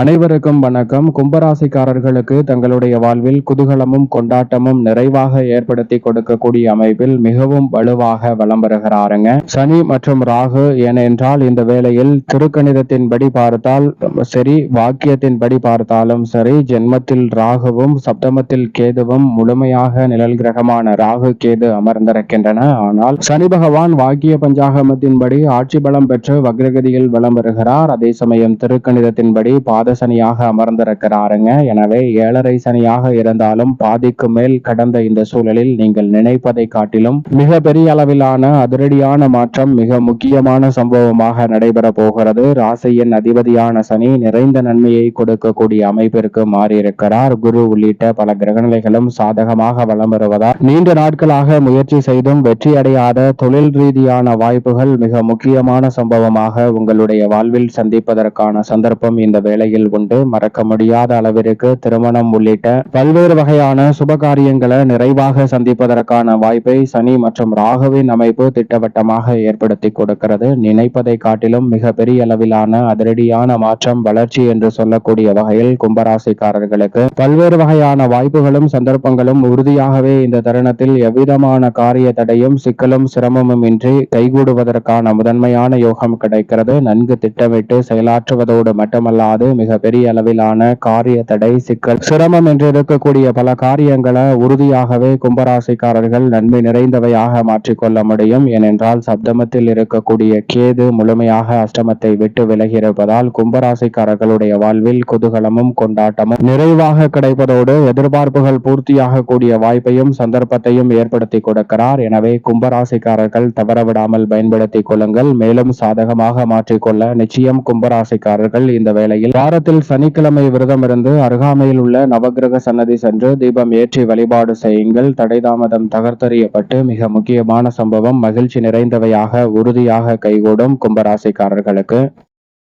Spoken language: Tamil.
அனைவருக்கும் வணக்கம். கும்பராசிக்காரர்களுக்கு தங்களுடைய வாழ்வில் குதூகலமும் கொண்டாட்டமும் நிறைவாக ஏற்படுத்தி கொடுக்கக்கூடிய அமைப்பில் மிகவும் வலுவாக வலம் வருகிறாருங்க. சனி மற்றும் ராகு ஏனென்றால் இந்த வேளையில் திருக்கணிதத்தின்படி பார்த்தால் சரி வாக்கியத்தின்படி பார்த்தாலும் சரி ஜென்மத்தில் ராகுவும் சப்தமத்தில் கேதுவும் முழுமையாக நிழல் கிரகமான ராகு கேது அமர்ந்திருக்கின்றன. ஆனால் சனி பகவான் வாக்கிய பஞ்சாகமத்தின்படி ஆட்சி பலம் பெற்று வக்ரகதியில் வலம் வருகிறார். அதே சமயம் திருக்கணிதத்தின்படி பாத சனியாக அமர்ந்திருக்கிறாருங்க. எனவே ஏழரை சனியாக இருந்தாலும் பாதிக்கு மேல் கடந்த இந்த சூழலில் நீங்கள் நினைப்பதை காட்டிலும் மிக பெரிய அளவிலான அதிரடியான மாற்றம் மிக முக்கியமான சம்பவமாக நடைபெற போகிறது. ராசியின் அதிபதியான சனி நிறைந்த நன்மையை கொடுக்கக்கூடிய அமைப்பிற்கு மாறியிருக்கிறார். குரு உள்ளிட்ட பல கிரகநிலைகளும் சாதகமாக வளம் வருவதால் நீண்ட நாட்களாக முயற்சி செய்தும் வெற்றி அடையாத தொழில் ரீதியான வாய்ப்புகள் மிக முக்கியமான சம்பவமாக உங்களுடைய வாழ்வில் சந்திப்பதற்கான சந்தர்ப்பம் இந்த வேளையில் நிலையில் உண்டு மறக்க முடியாத அளவிற்கு திருமணம் உள்ளிட்ட பல்வேறு வகையான சுபகாரியங்களை நிறைவாக சந்திப்பதற்கான வாய்ப்பை சனி மற்றும் ராகுவின் அமைப்பு திட்டவட்டமாக ஏற்படுத்தி கொடுக்கிறது. நினைப்பதை காட்டிலும் மிக பெரிய அளவிலான அதிரடியான மாற்றம் வளர்ச்சி என்று சொல்லக்கூடிய வகையில் கும்பராசிக்காரர்களுக்கு பல்வேறு வகையான வாய்ப்புகளும் சந்தர்ப்பங்களும் உறுதியாகவே இந்த தருணத்தில் எவ்விதமான காரிய தடையும் சிக்கலும் சிரமமும் இன்றி கைகூடுவதற்கான முதன்மையான யோகம் கிடைக்கிறது. நன்கு திட்டமிட்டு செயலாற்றுவதோடு மட்டுமல்லாது மிக பெரிய அளவிலான காரிய தடை சிக்கல் சிரமம் என்று இருக்கக்கூடிய பல காரியங்களை உறுதியாகவே கும்பராசிக்காரர்கள் நன்மை நிறைந்தவையாக மாற்றிக்கொள்ள முடியும். ஏனென்றால் சப்தமத்தில் இருக்கக்கூடிய கேது முழுமையாக அஷ்டமத்தை விட்டு விலகி இருப்பதால் கும்பராசிக்காரர்களுடைய வாழ்வில் குதூகலமும் கொண்டாட்டமும் நிறைவாக கிடைப்பதோடு எதிர்பார்ப்புகள் பூர்த்தியாக கூடிய வாய்ப்பையும் சந்தர்ப்பத்தையும் ஏற்படுத்தி கொடுக்கிறார். எனவே கும்பராசிக்காரர்கள் தவறவிடாமல் பயன்படுத்திக் கொள்ளுங்கள். மேலும் சாதகமாக மாற்றிக்கொள்ள நிச்சயம் கும்பராசிக்காரர்கள் இந்த வேளையில் வாரத்தில் சனிக்கிழமை விரதம் இருந்து அருகாமையில் உள்ள நவகிரக சன்னதி சென்று தீபம் ஏற்றி வழிபாடு செய்யுங்கள். தடைதாமதம் தகர்த்தறியப்பட்டு மிக முக்கியமான சம்பவம் மகிழ்ச்சி நிறைந்தவையாக உறுதியாக கைகூடும் கும்பராசிக்காரர்களுக்கு.